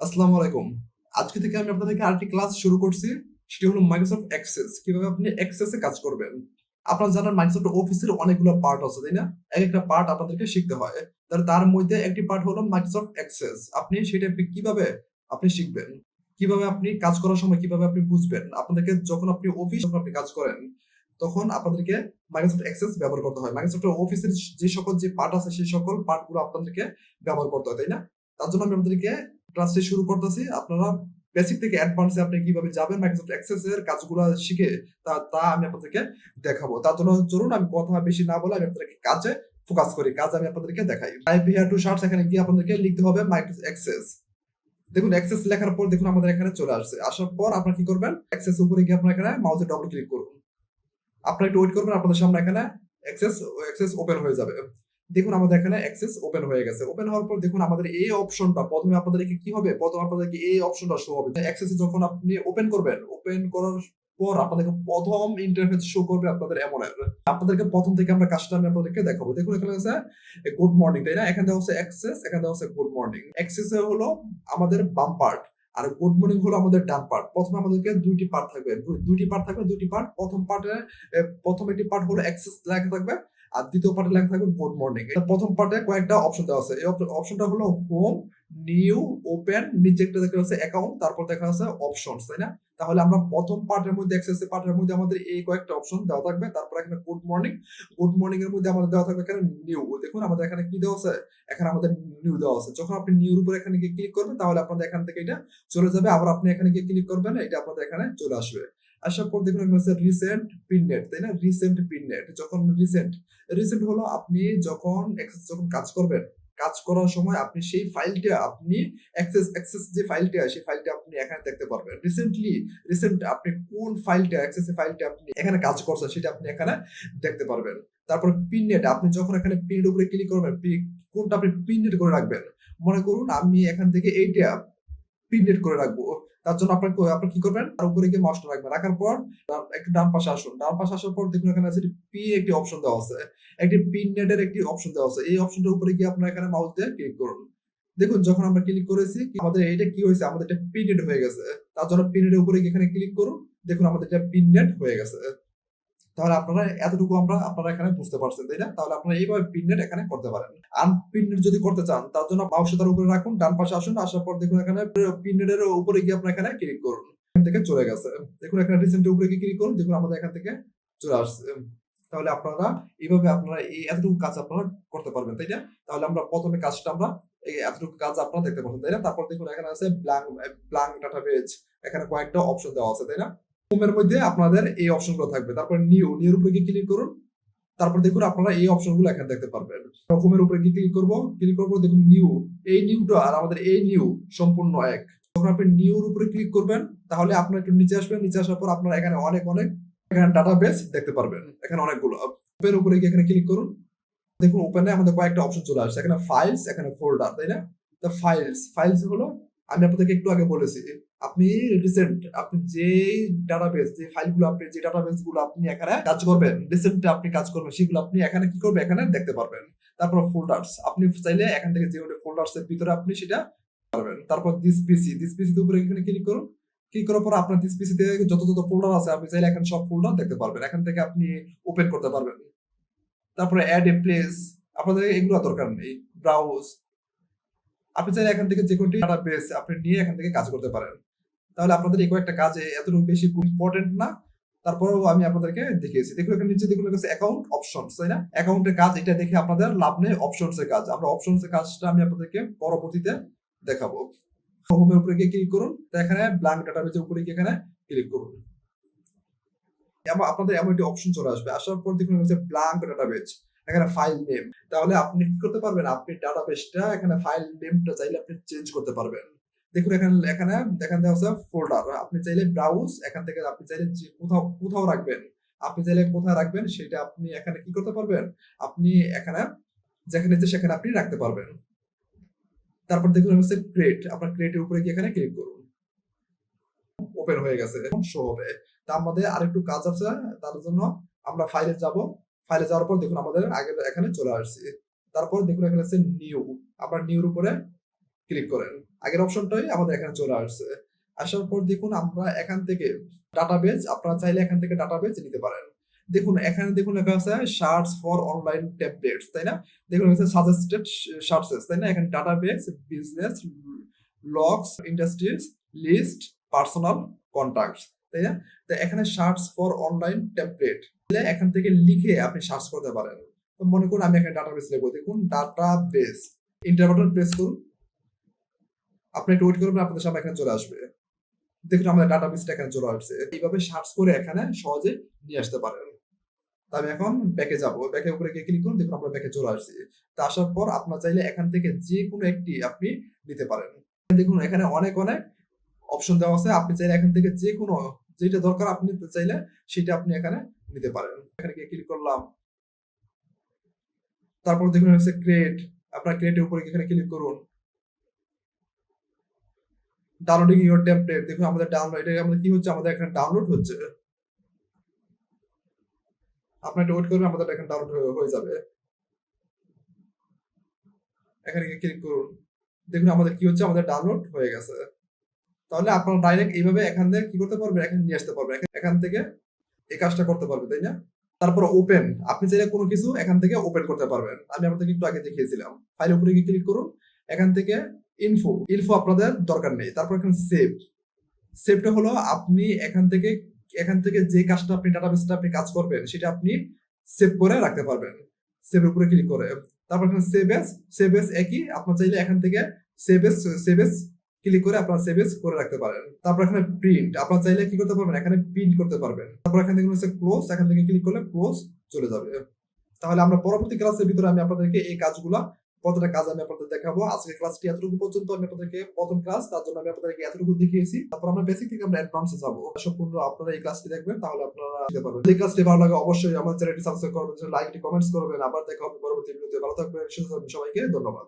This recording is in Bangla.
আসসালামু আলাইকুম। আজকে থেকে আমি আপনাদেরকে আরেকটি ক্লাস শুরু করছি, সেটি হলো মাইক্রোসফট অ্যাক্সেস কীভাবে আপনি অ্যাক্সেসে কাজ করবেন। আপনারা জানেন মাইক্রোসফট অফিসের অনেকগুলো পার্ট আছে, তাই না? এক একটা পার্ট আপনাদেরকে শিখতে হয়। তাহলে তার মধ্যে একটি পার্ট হলো মাইক্রোসফট অ্যাক্সেস আপনি সেটা কীভাবে আপনি শিখবেন? কীভাবে আপনি কাজ করার সময় কীভাবে আপনি বুঝবেন? আপনাদেরকে যখন আপনি অফিস যখন আপনি কাজ করেন, তখন আপনাদেরকে মাইক্রোসফট অ্যাক্সেস ব্যবহার করতে হয়। মাইক্রোসফট অফিসের যে সকল যে পার্ট আছে সেই সকল পার্টগুলো আপনাদেরকে ব্যবহার করতে হয়, তাই না? তার জন্য আমি আপনাদেরকে ক্লাসটি শুরু করতেছি। আপনারা বেসিক থেকে অ্যাডভান্সে আপনি কীভাবে যাবেন মাইক্রোসফট অ্যাক্সেস এর কাজগুলো শিখে তা তা আমি আপনাদেরকে দেখাবো। তার জন্য চলুন, আমি কথা বেশি না বলে আমি আপনাদেরকে কাজে ফোকাস করি। কাজ আমি আপনাদেরকে দেখাই। হিয়ার টু শার্টস এখানে গিয়ে আপনাদেরকে লিখতে হবে মাইক্রোসফট অ্যাক্সেস দেখুন অ্যাক্সেস লেখার পর দেখুন আমাদের এখানে চলে আসছে। আসার পর আপনারা কি করবেন? অ্যাক্সেস উপরে গিয়ে আপনারা এখানে মাউসে ডবল ক্লিক করুন। আপনারা একটু ওয়েট করবেন, আপনাদের সামনে এখানে অ্যাক্সেস অ্যাক্সেস ওপেন হয়ে যাবে। দেখুন, আমাদের এখানে অ্যাক্সেস ওপেন হয়ে গেছে। ওপেন হওয়ার পর দেখুন, আমাদের এই অপশনটা প্রথমে আপনাদেরকে কি হবে? প্রথমে আপনাদেরকে এই অপশনটা শো হবে। অ্যাক্সেস যখন আপনি ওপেন করবেন ওপেন করার পর আপনাদেরকে প্রথম ইন্টারফেস শো করবে আপনাদের এমন আপনাদেরকে প্রথম থেকে আমরা আমি আপনাদেরকে দেখাবো। দেখুন, এখানে আছে গুড মর্নিং তাই না? এখানে দেওয়া হচ্ছে অ্যাক্সেস এখানে দেওয়া হচ্ছে গুড মর্নিং অ্যাক্সেস হলো আমাদের বাম পার্ট আর গুড মর্নিং হলো আমাদের ডান পার্ট প্রথমে আমাদেরকে দুইটি পার্ট থাকবে। দুইটি পার্ট থাকবে, দুইটি পার্ট প্রথম পার্টে প্রথম একটি পার্ট হলো অ্যাক্সেস লেখা থাকবে। আর দ্বিতীয় পার্টে লেখা থাকবে গুড মর্নিং প্রথম পার্টে কয়েকটা অপশন দেওয়া আছে। এই অপশনটা হলো হোম নিউ ওপেন নিচে একটা দেখা যাচ্ছে অ্যাকাউন্ট তারপর দেখা যাচ্ছে অপশনস তাই না? তাহলে আমরা প্রথম পার্টের মধ্যে অ্যাক্সেস পার্টের মধ্যে আমাদের এই কয়েকটা অপশন দেওয়া থাকবে। তারপর এখানে গুড মর্নিং গুড মর্নিং এর মধ্যে আমাদের দেওয়া থাকবে এখানে নিউ দেখুন, আমাদের এখানে কি দেওয়া আছে? এখানে আমাদের নিউ দেওয়া আছে। যখন আপনি নিউর উপর এখানে গিয়ে ক্লিক করবেন, তাহলে আপনাদের এখান থেকে এটা চলে যাবে। আবার আপনি এখানে গিয়ে ক্লিক করবেন, এটা আপনাদের এখানে চলে আসবে। আসার পর দেখুন এখানে আছে রিসেন্ট পিননেট তাই না? রিসেন্ট পিন পিননেট যখন রিসেন্ট রিসেন্ট হলো আপনি যখন যখন কাজ করবেন, কাজ করার সময় আপনি সেই ফাইলটা আপনি অ্যাক্সেস অ্যাক্সেস যে ফাইলটা সেই ফাইলটা আপনি এখানে দেখতে পারবেন। রিসেন্টলি রিসেন্ট আপনি কোন ফাইলটা অ্যাক্সেস ফাইলটা আপনি এখানে কাজ করছেন, সেটা আপনি এখানে দেখতে পারবেন। তারপর পিননেট আপনি যখন এখানে পিনের উপরে ক্লিক করবেন কোনটা আপনি পিননেট করে রাখবেন? মনে করুন আমি এখান থেকে এইটা পিননেট করে রাখব। তার জন্য আপনার আপনি কি করবেন? তার উপরে গিয়ে মাউসটা রাখবেন। রাখার পর একটু ডান পাশে আসুন। ডান পাশে আসার পর দেখুন এখানে আছে পি একটি অপশন দেওয়া আছে। একটি পিন নেটের একটি অপশন দেওয়া আছে। এই অপশনটার উপরে গিয়ে আপনারা এখানে মাউস দিয়ে ক্লিক করুন। দেখুন, যখন আমরা ক্লিক করেছি, আমাদের এটা কি হয়েছে? আমাদের এটা পিন নেট হয়ে গেছে। তার জন্য পিন নেটের উপরে গিয়ে এখানে ক্লিক করুন। দেখুন, আমাদের এটা পিন নেট হয়ে গেছে। তাহলে আপনারা এতটুকু আমরা আপনারা এখানে বুঝতে পারছেন, তাই না? তাহলে আপনারা এইভাবে পিন এখানে করতে পারেন। আনপিন নেট যদি করতে চান, তার জন্য মাউসটা তার উপরে রাখুন, ডান পাশে আসুন, আসার পর দেখুন এখানে পিন উপরে গিয়ে আপনারা এখানে ক্লিক করুন। এখান থেকে চলে গেছে। দেখুন এখানে রিসেন্টের উপরে গিয়ে ক্লিক করুন, দেখুন আমাদের এখান থেকে চলে আসছে। তাহলে আপনারা এইভাবে আপনারা এই এতটুকু কাজ আপনারা করতে পারবেন, তাই না? তাহলে আমরা প্রথমে কাজটা আমরা এতটুকু কাজ আপনারা দেখতে পাচ্ছেন তাই না? তারপর দেখুন এখানে আছে ব্ল্যাঙ্ক ব্ল্যাঙ্ক ডাটাবেজ এখানে কয়েকটা অপশন দেওয়া আছে, তাই না? হোমের মধ্যে আপনাদের এই অপশনগুলো থাকবে। তারপর নিউ নিউর উপরে গিয়ে ক্লিক করুন? তারপর দেখুন আপনারা এই অপশনগুলো এখানে দেখতে পারবেন। হোমের উপরে গিয়ে ক্লিক করব? ক্লিক করব দেখুন নিউ এই নিউটা আর আমাদের এই নিউ সম্পূর্ণ এক। যখন আপনি নিউর উপরে ক্লিক করবেন, তাহলে আপনার একটু নিচে আসবেন নিচে আসার পর আপনারা এখানে অনেক অনেক এখানে ডাটাবেস দেখতে পারবেন। এখানে অনেকগুলো। ওপেন উপরে গিয়ে এখানে ক্লিক করুন। দেখুন ওপেনে আমাদের কয়েকটা অপশন চলে আসছে। এখানে ফাইলস এখানে ফোল্ডার তাই না? ফাইলস ফাইলস হলো আমি আপনাদেরকে একটু আগে বলেছি। আপনি রিসেন্ট আপনি যে ডাটাবেস যে ফাইলগুলো আপনি, যে ডাটাবেসগুলো আপনি এখানে কাজ করবেন রিসেন্ট আপনি কাজ করবেন, সেগুলো আপনি এখানে কি করবেন? এখানে দেখতে পারবেন। তারপর ফোল্ডার্স আপনি চাইলে এখান থেকে যে ফোল্ডার্স এর ভিতরে আপনি সেটা পারবেন। তারপর দিস পিসি দিস পিসি উপরে এখানে ক্লিক করুন। ক্লিক করার পর আপনার দিস পিসিতে যত যত ফোল্ডার আছে, আপনি চাইলে এখানে সব ফোল্ডার দেখতে পারবেন। এখান থেকে আপনি ওপেন করতে পারবেন। তারপরে অ্যাড এ প্লেস আপনাদের এগুলো দরকার নেই ব্রাউজ আপনি চাইলে এখান থেকে যে কোনটি ডাটাবেস আপনি নিয়ে এখান থেকে কাজ করতে পারেন। তাহলে আপনাদের এই কয়েকটা কাজে এতটুকু বেশি ইম্পর্টেন্ট না। তারপরেও আমি আপনাদেরকে দেখিয়েছি। দেখুন, এখানে নিচে দেখুন কাছে অ্যাকাউন্ট অপশনস তাই না? অ্যাকাউন্টের কাজ, এটা দেখে আপনাদের লাভ নেই অপশনস এর কাজ। আমরা অপশনস এর কাজটা আমি আপনাদেরকে পরবর্তীতে দেখাবো। হোমের উপরে গিয়ে ক্লিক করুন এখানে ব্ল্যাঙ্ক ডাটাবেজের উপরে গিয়ে এখানে ক্লিক করুন। এমন, আপনাদের এমন একটি অপশন চলে আসবে। আসার পর দেখুন হচ্ছে ব্ল্যাঙ্ক ডাটাবেজ এখানে ফাইল নেম তাহলে আপনি কি করতে পারবেন? আপনি ডাটাবেসটা এখানে ফাইল নেমটা চাইলে আপনি চেঞ্জ করতে পারবেন। দেখুন, এখানে এখানে এখানে দেওয়া আছে ফোল্ডার আপনি চাইলে ব্রাউজ এখান থেকে আপনি চাইলে কোথাও কোথাও রাখবেন। আপনি চাইলে কোথায় রাখবেন, সেটা আপনি এখানে কি করতে পারবেন? আপনি এখানে, যেখানে ইচ্ছে সেখানে আপনি রাখতে পারবেন। তারপর দেখুন, হচ্ছে ক্রিয়েট আপনার ক্রিয়েটের উপরে গিয়ে এখানে ক্লিক করুন। ওপেন হয়ে গেছে শো হবে। তা আমাদের আরেকটু কাজ আছে, তার জন্য আমরা ফাইলে যাব। ফাইলে যাওয়ার পর দেখুন, আমাদের আগে এখানে চলে আসছে। তারপর দেখুন, এখানে আছে নিউ আপনার নিউর উপরে ক্লিক করেন। আগের অপশনটাই আমাদের এখানে চলে আসছে। আসার পর দেখুন আমরা এখান থেকে ডাটাবেজ আপনারা চাইলে এখান থেকে ডাটাবেজ নিতে পারেন। দেখুন, এখানে দেখুন লেখা আছে শার্টস ফর অনলাইন ট্যাবলেটস তাই না? দেখুন হচ্ছে সাজেস্টেড শার্টসেস তাই না? এখানে database business logs industries list personal contacts তাই না? তো এখানে সার্চ ফর অনলাইন টেমপ্লেট এখান থেকে লিখে আপনি সার্চ করতে পারেন। মনে করুন আমি এখানে ডাটাবেস লিখব। দেখুন ডাটাবেস ইন্টার বাটন প্রেস করুন। আপনি একটু ওয়েট করবেন, আপনাদের সামনে এখানে চলে আসবে। দেখুন আমাদের ডাটাবেসটা এখানে চলে আসছে। এইভাবে সার্চ করে এখানে সহজে নিয়ে আসতে পারেন। আমি এখন ব্যাকে যাব। ব্যাকের উপরে গিয়ে ক্লিক করুন, দেখুন আমরা ব্যাকে চলে আসছি। তা আসার পর আপনার চাইলে এখান থেকে যে কোনো একটি আপনি নিতে পারেন। দেখুন এখানে অনেক অনেক অপশন দেওয়া আছে। আপনি চাইলে এখান থেকে যে কোনো যেটা দরকার আপনি চাইলে সেটা আপনি এখানে নিতে পারেন। এখানে গিয়ে ক্লিক করলাম। তারপর দেখুন হচ্ছে ক্রিয়েট আপনার ক্রিয়েটের উপরে এখানে ক্লিক করুন। ডাউনলোডিং ইউর টেমপ্লেট দেখুন আমাদের ডাউনলোড এটা আমাদের কি হচ্ছে? আমাদের এখানে ডাউনলোড হচ্ছে। আপনার একটু ওয়েট করবেন আমাদের এখানে ডাউনলোড হয়ে যাবে। এখানে গিয়ে ক্লিক করুন। দেখুন আমাদের কি হচ্ছে? আমাদের ডাউনলোড হয়ে গেছে। তাহলে আপনারা ডাইরেক্ট এইভাবে এখান থেকে কি করতে পারবেন? এখানে নিয়ে আসতে পারবেন। এখান- এখান থেকে এই কাজটা করতে পারবে তাই না? তারপর ওপেন আপনি চাইলে কোনো কিছু এখান থেকে ওপেন করতে পারবেন। আমি আপনাদেরকে একটু আগে দেখিয়েছিলাম। ফাইলের উপরে গিয়ে ক্লিক করুন। এখান থেকে ইনফো ইনফো আপনাদের দরকার নেই। তারপর এখানে সেভ সেভটা হলো আপনি এখান থেকে এখান থেকে যে কাজটা আপনি ডাটাবেসটা আপনি কাজ করবেন, সেটা আপনি সেভ করে রাখতে পারবেন। সেভের উপরে ক্লিক করে। তারপর এখানে সেভ এস সেভ এস একই, আপনার চাইলে এখান থেকে save as save as click করে আপনার সেভ এস করে রাখতে পারেন। তারপর এখানে প্রিন্ট আপনার চাইলে কি করতে পারবেন? এখানে প্রিন্ট করতে পারবেন। তারপর এখান থেকে হচ্ছে ক্লোজ এখান থেকে ক্লিক করলে ক্লোজ চলে যাবে। তাহলে আমরা পরবর্তী ক্লাসের ভিতরে আমি আপনাদেরকে এই কাজগুলা কতটা কাজ আমি আপনাদের দেখাবো। আজকে ক্লাসটি এতটুকু পর্যন্ত আমি আপনাদেরকে প্রথম ক্লাস তার জন্য আমি আপনাদেরকে এতটুকু দেখিয়েছি। তারপর আমরা বেসিক থেকে আমরা অ্যাডভান্সে যাব। সম্পূর্ণ আপনারা এই ক্লাসটি দেখবেন, তাহলে আপনারা শিখতে পারবেন। এই ক্লাসটি ভালো লাগে, অবশ্যই আমার চ্যানেলটি সাবস্ক্রাইব করবেন লাইকটি কমেন্টস করবেন। আবার দেখা হবে পরবর্তী ভিডিওতে ভালো থাকবেন সবাইকে। ধন্যবাদ।